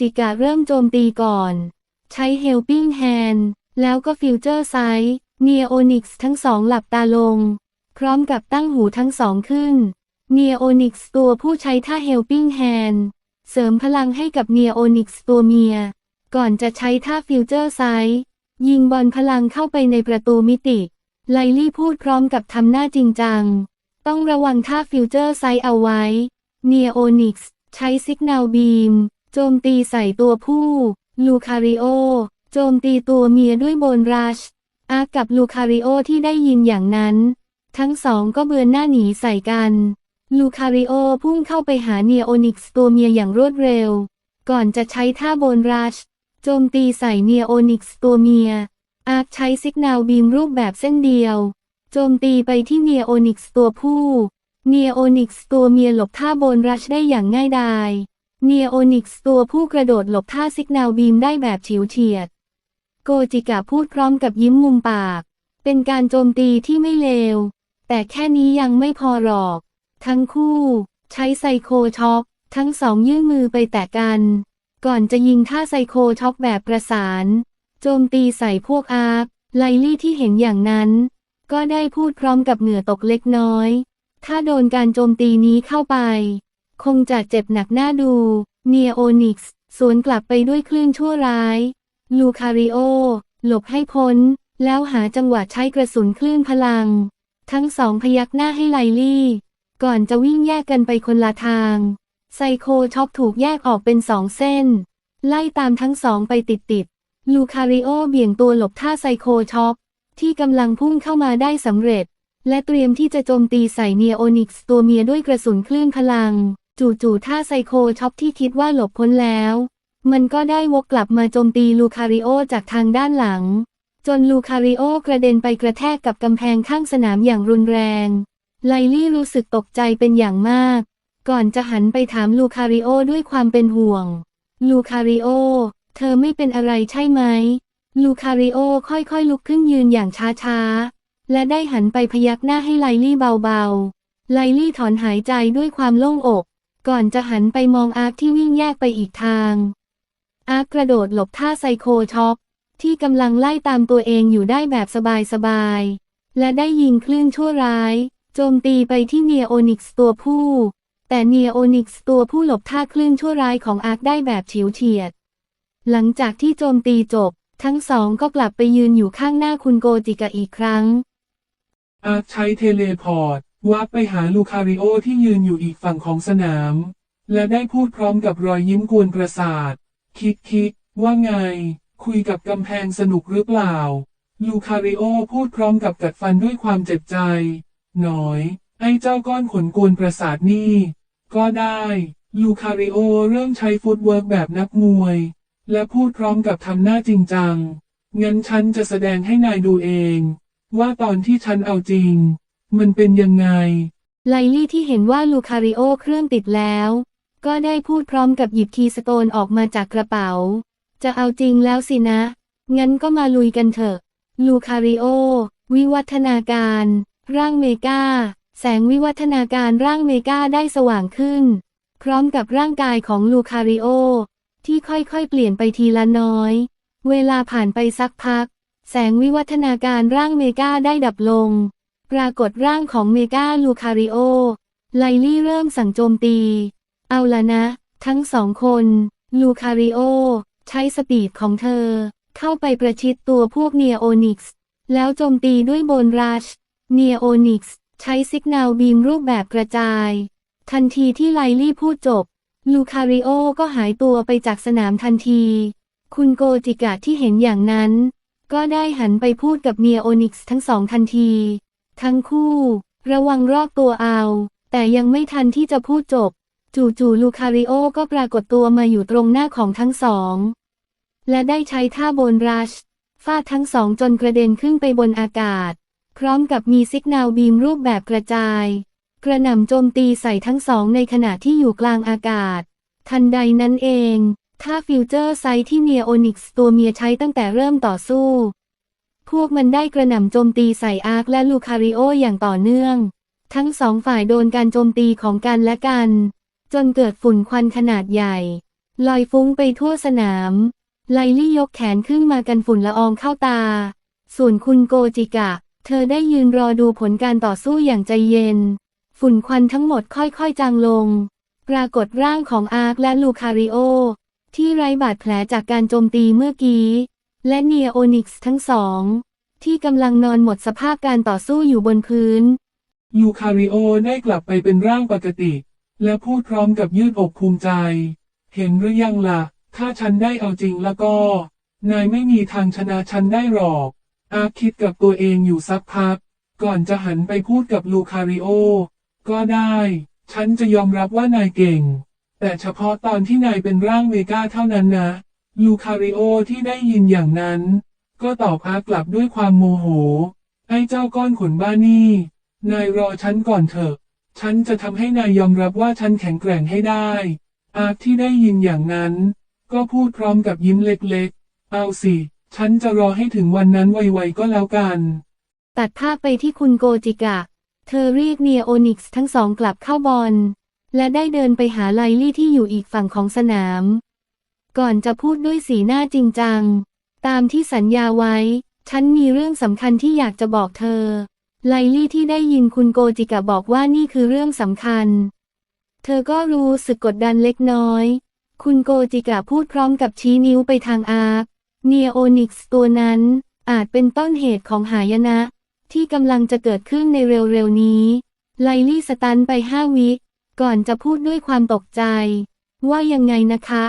จิกะเริ่มโจมตีก่อน ใช้ Helping Hand แล้วก็ Future Sight เนียโอนิกส์ทั้งสองหลับตาลง พร้อมกับตั้งหูทั้งสองขึ้นเนียโอนิกส์ตัวผู้ใช้ท่า Helping Hand เสริมพลังให้กับเนียโอนิกส์ตัวเมีย ก่อนจะใช้ท่า Future Sight ยิงบอลพลังเข้าไปในประตูมิติ ไลลี่พูดพร้อมกับทำหน้าจริงจัง ต้องระวังท่า Future Sight เอาไว้ เนียโอนิกส์ใช้สิกนาลบีม โจมตีใส่ตัวผู้ ลูคาริโอ โจมตีตัวเมียด้วยโบนรัช อากับลูคาริโอที่ได้ยินอย่างนั้น ทั้งสองก็เบือนหน้าหนีใส่กัน ลูคาริโอพุ่งเข้าไปหาเนียโอนิกส์ตัวเมียอย่างรวดเร็ว ก่อนจะใช้ท่าโบนรัช โจมตีใส่เนียโอนิกส์ตัวเมีย อาร์ใช้สิกนาลบีมรูปแบบเส้นเดียว โจมตีไปที่เนียโอนิกส์ตัวผู้ เนียโอนิกส์ตัวเมียหลบท่าโบนรัชได้อย่างง่ายดาย เนียโอนิกส์ตัวผู้กระโดดหลบท่าสิกนาลบีมได้แบบฉิวเฉียด โกจิกะพูดพร้อมกับยิ้มมุมปาก เป็นการโจมตีที่ไม่เลว แต่แค่นี้ยังไม่พอหรอก ทั้งคู่ ใช้ไซโคช็อกทั้งสองยื่นมือไปแตะกัน ก่อนจะยิงท่าไซโคช็อกแบบประสาน โจมตีใส่พวกอาร์คไลลี่ที่เห็นอย่างนั้น ก็ได้พูดพร้อมกับเหงื่อตกเล็กน้อย ถ้าโดนการโจมตีนี้เข้าไป คงจะเจ็บหนักหน้าดู เนียโอนิกส์สวนกลับไปด้วยคลื่นชั่วร้าย ลูคาริโอ หลบให้พ้น แล้วหาจังหวะใช้กระสุนคลื่นพลัง ทั้งสองพยักหน้าให้ไลลี่ ก่อนจะวิ่งแยกกันไปคนละทาง ไซโคช็อกถูกแยกออกเป็นสองเส้น ไล่ตามทั้งสองไปติดๆ ลูคาริโอเบี่ยงตัวหลบท่าไซโคช็อกที่กำลังพุ่งเข้ามาได้สำเร็จ และเตรียมที่จะโจมตีใส่เนียโอนิกส์ตัวเมียด้วยกระสุนคลื่นพลัง จู่ๆท่าไซโคช็อกที่คิดว่าหลบพ้นแล้ว มันก็ได้วกกลับมาโจมตีลูคาริโอจากทางด้านหลัง จนลูคาริโอกระเด็นไปกระแทกกับกำแพงข้างสนามอย่างรุนแรง ไลลี่รู้สึกตกใจเป็นอย่างมาก ก่อนจะหันไปถามลูคาริโอด้วยความเป็นห่วง ลูคาริโอ เธอไม่เป็นอะไรใช่ไหม ลูคาริโอค่อยๆลุกขึ้นยืนอย่างช้าๆ และได้หันไปพยักหน้าให้ไลลี่เบาๆ ไลลี่ถอนหายใจด้วยความโล่งอก ก่อนจะหันไปมองอาร์คที่วิ่งแยกไปอีกทาง อาร์คกระโดดหลบท่าไซโคช็อกที่กำลังไล่ตามตัวเองอยู่ได้แบบสบายๆ และได้ยิงคลื่นชั่วร้าย โจมตีไปที่เนียโอนิกส์ตัวผู้ แต่เนียโอนิกส์ตัวผู้หลบท่าคลื่นชั่วร้ายของอาร์คได้แบบเฉิวเฉียด หลังจากที่โจมตีจบ ทั้งสองก็กลับไปยืนอยู่ข้างหน้าคุณโกจิกะอีกครั้ง อาร์คใช้เทเลพอร์ต วาร์ไปหาลูคาริโอที่ยืนอยู่อีกฝั่งของสนาม และได้พูดพร้อมกับรอยยิ้มกวนประสาท คิดคิดว่าไง คุยกับกำแพงสนุกหรือเปล่า ลูคาริโอพูดพร้อมกับกัดฟันด้วยความเจ็บใจ หน่อย ไอ้เจ้าก้อนขนกวนประสาทนี่ ก็ได้ ลูคาริโอเริ่มใช้ฟุตเวิร์กแบบนักมวย และพูดพร้อมกับทำหน้าจริงจังงั้นฉันจะแสดงให้นายดูเอง ว่าตอนที่ฉันเอาจริง มันเป็นยังไง ไลลี่ที่เห็นว่าลูคาริโอเครื่องติดแล้ว ก็ได้พูดพร้อมกับหยิบคีย์สโตนออกมาจากกระเป๋า จะเอาจริงแล้วสินะ งั้นก็มาลุยกันเถอะ ลูคาริโอ วิวัฒนาการ ร่างเมกา แสงวิวัฒนาการร่างเมกาได้สว่างขึ้น พร้อมกับร่างกายของลูคาริโอ ที่ค่อยๆ เปลี่ยนไปทีละน้อย เวลาผ่านไปสักพัก แสงวิวัฒนาการร่างเมกาได้ดับลง ปรากฏร่างของเมกาลูคาริโอ ไลลี่เริ่มสั่งโจมตี เอาละนะ ทั้งสองคน ลูคาริโอ ใช้สปีดของเธอ เข้าไปประชิดตัวพวกเนียโอนิกส์ แล้วโจมตีด้วยโบนรัช เนียโอนิกส์ ใช้สิกนาลบีมรูปแบบกระจาย ทันทีที่ไลลี่พูดจบ ลูคาริโอก็หายตัวไปจากสนามทันที คุณโกจิกะที่เห็นอย่างนั้น ก็ได้หันไปพูดกับเนียโอนิกส์ทั้งสองทันที ทั้งคู่ ระวังรอกตัวเอา แต่ยังไม่ทันที่จะพูดจบ จู่ๆลูคาริโอก็ปรากฏตัวมาอยู่ตรงหน้าของทั้งสอง และได้ใช้ท่าโบนรัชฟาดทั้งสองจนกระเด็นขึ้นไปบนอากาศ พร้อมกับมีสิกนาลบีมรูปแบบกระจาย กระหน่ำโจมตีใส่ทั้งสองในขณะที่อยู่กลางอากาศ ทันใดนั้นเองท่าฟิวเจอร์ไซที่เนียโอนิกส์ตัวเมียใช้ตั้งแต่เริ่มต่อสู้ พวกมันได้กระหน่ำโจมตีใส่อาร์คและลูคาริโออย่างต่อเนื่อง ทั้งสองฝ่ายโดนการโจมตีของกันและกัน จนเกิดฝุ่นควันขนาดใหญ่ ลอยฟุ้งไปทั่วสนาม ไลลี่ยกแขนขึ้นมากันฝุ่นละอองเข้าตา ส่วนคุณโกจิกะ เธอได้ยืนรอดูผลการต่อสู้อย่างใจเย็น ฝุ่นควันทั้งหมดค่อยๆจางลง ปรากฏร่างของอาร์คและลูคาริโอที่ไร้บาดแผลจากการโจมตีเมื่อกี้ และเนียโอนิกส์ทั้งสอง ที่กำลังนอนหมดสภาพการต่อสู้อยู่บนพื้นลูคาริโอได้กลับไปเป็นร่างปกติ และพูดพร้อมกับยืดอกภูมิใจ เห็นหรือยังล่ะ ถ้าฉันได้เอาจริงแล้วก็ นายไม่มีทางชนะฉันได้หรอก อาคิดกับตัวเองอยู่สักพัก ก่อนจะหันไปพูดกับลูคาริโอ ก็ได้ ฉันจะยอมรับว่านายเก่ง แต่เฉพาะตอนที่นายเป็นร่างเมกาเท่านั้นนะ ลูคาริโอที่ได้ยินอย่างนั้น ก็ตอบอาร์กลับด้วยความโมโห ไอ้เจ้าก้อนขนบ้านี่ นายรอฉันก่อนเถอะ ฉันจะทำให้นายยอมรับว่าฉันแข็งแกร่งให้ได้ อาร์ที่ได้ยินอย่างนั้น ก็พูดพร้อมกับยิ้มเล็กๆ เอาสิ ฉันจะรอให้ถึงวันนั้นไวๆก็แล้วกัน ตัดภาพไปที่คุณโกจิกะ เธอเรียกเนียโอนิกส์ทั้งสองกลับเข้าบอลและได้เดินไปหาไลลี่ที่อยู่อีกฝั่งของสนาม ก่อนจะพูดด้วยสีหน้าจริงจัง ตามที่สัญญาไว้ ฉันมีเรื่องสำคัญที่อยากจะบอกเธอ ไลลี่ที่ได้ยินคุณโกจิกะบอกว่านี่คือเรื่องสำคัญ เธอก็รู้สึกกดดันเล็กน้อย คุณโกจิกะพูดพร้อมกับชี้นิ้วไปทางอาร์คเนียโอนิกส์ตัวนั้น อาจเป็นต้นเหตุของหายนะ ที่กำลังจะเกิดขึ้นในเร็วๆนี้ไลลี่สตันไปห้าวิก่อนจะพูดด้วยความตกใจ ว่ายังไงนะคะ